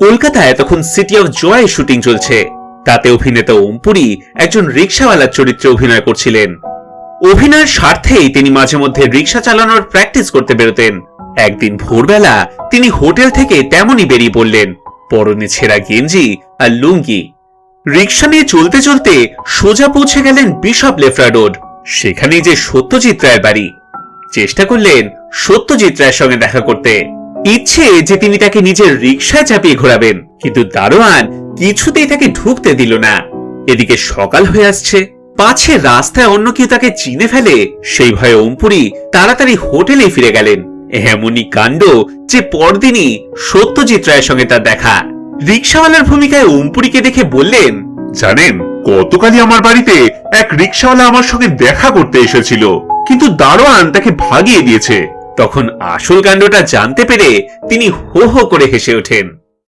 কলকাতায় তখন city of joy shooting চলছে। তাতে অভিনেতা ওমপুরি একজন রিক্সাওয়ালার চরিত্রে অভিনয় করছিলেন। অভিনয়ের স্বার্থেই তিনি মাঝে মধ্যে রিক্সা চালানোর প্র্যাকটিস করতে বেরোতেন। একদিন ভোরবেলা তিনি হোটেল থেকে তেমনই বেরিয়ে পড়লেন। পরনে ছেঁড়া গেঞ্জি আর লুঙ্গি। রিক্সা নিয়ে চলতে চলতে সোজা পৌঁছে গেলেন বিশপ লেফরা রোড সেখানেই যে সত্যজিৎ রায়ের বাড়ি। চেষ্টা করলেন সত্যজিৎ রায়ের সঙ্গে দেখা করতে। ইচ্ছে যে তিনি তাকে নিজের রিক্সায় চাপিয়ে ঘোরাবেন, কিন্তু দারোয়ান কিছুতেই তাকে ঢুকতে দিল না। এদিকে সকাল হয়ে আসছে। পাছে রাস্তায় অন্য কেউ তাকে চিনে ফেলে, সেই ভয়ে ওমপুরি তাড়াতাড়ি হোটেলে ফিরে গেলেন। এমনই কাণ্ড যে পরদিনই সত্যজিৎ রায়ের সঙ্গে তার দেখা। রিক্সাওয়ালার ভূমিকায় ওমপুরিকে দেখে বললেন, জানেন, গতকালই আমার বাড়িতে এক রিক্সাওয়ালা আমার সঙ্গে দেখা করতে এসেছিল, কিন্তু দারোয়ান তাকে ভাগিয়ে দিয়েছে। তখন আসল কাণ্ডটা জানতে পেরে তিনি হো হো করে হেসে ওঠেন।